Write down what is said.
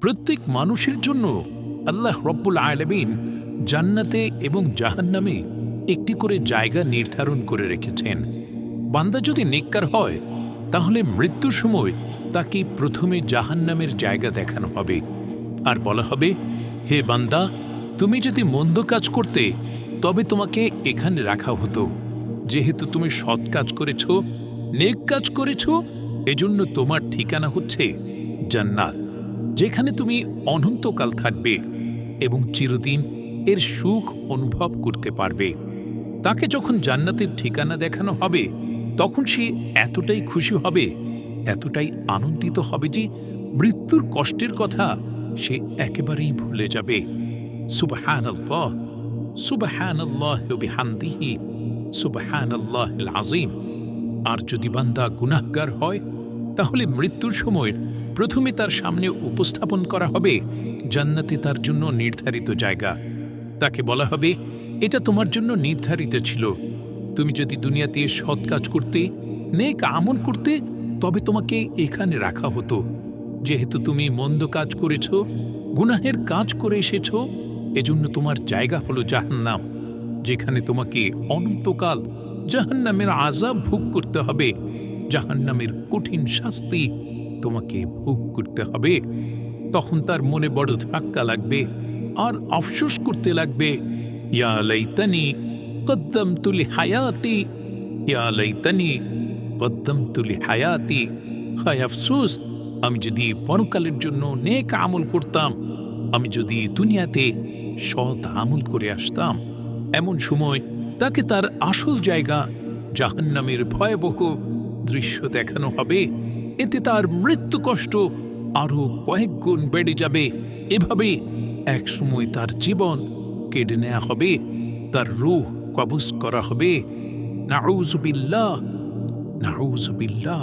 প্রত্যেক মানুষের জন্য আল্লাহ রব্বুল আলমিন জান্নাতে এবং জাহান্নামে একটি করে জায়গা নির্ধারণ করে রেখেছেন। বান্দা যদি নেককার হয়, তাহলে মৃত্যুর সময় তাকে প্রথমে জাহান্নামের জায়গা দেখানো হবে। আর বলা হবে, হে বান্দা, তুমি যদি মন্দ কাজ করতে, তবে তোমাকে এখানে রাখা হতো। যেহেতু তুমি সৎ কাজ করেছ, নেক কাজ করেছ, এজন্য তোমার ঠিকানা হচ্ছে জান্নাত। যেখানে তুমি অনন্তকাল থাকবে এবং চিরদিন এর সুখ অনুভব করতে পারবে। তাকে যখন জান্নাতের ঠিকানা দেখানো হবে, তখন সে এতটাই খুশি হবে, এতটাই আনন্দিত হবে যে মৃত্যুর কষ্টের কথা সে একেবারেই ভুলে যাবে। আর যদি বান্দা গুনাহগার হয়, তাহলে মৃত্যুর সময় প্রথমে তার সামনে উপস্থাপন করা হবে জান্নাতে তার জন্য নির্ধারিত জায়গা। তাকে বলা হবে, এটা তোমার জন্য নির্ধারিত ছিল। তুমি যদি দুনিয়াতে সৎ কাজ করতে, নেক আমল করতে, তবে তোমাকে এখানে রাখা হতো। যেহেতু তুমি মন্দ কাজ করেছ, গুনাহের কাজ করে এসেছ, এজন্য তোমার জায়গা হলো জাহান্নাম, যেখানে তোমাকে অনন্তকাল জাহান্নামের আজাব ভোগ করতে হবে। জাহান্নামের কঠিন শাস্তি তোমাকে ভোগ করতে হবে। তখন তার মনে বড় ধাক্কা লাগবে, আর আফসোস করতে লাগবে। ইয়া লাইতানি কদ্দমতু লিহায়াতি, ইয়া লাইতানি কদ্দমতু লিহায়াতি। হায় আফসোস, আমি যদি পরকালের জন্য নেক আমল করতাম, আমি যদি দুনিয়াতে সৎ আমল করে আসতাম, এমন সময় তাকে তার আসল জায়গা জাহান্নামের ভয়াবহ দৃশ্য দেখানো হবে। এতে তার মৃত্যু কষ্ট আরও কয়েক গুণ বেড়ে যাবে। এভাবে এক সময় তার জীবন কেড়ে নেওয়া হবে, তার রুহ কবজ করা হবে। নাউজুবিল্লাহ নাউজুবিল্লাহ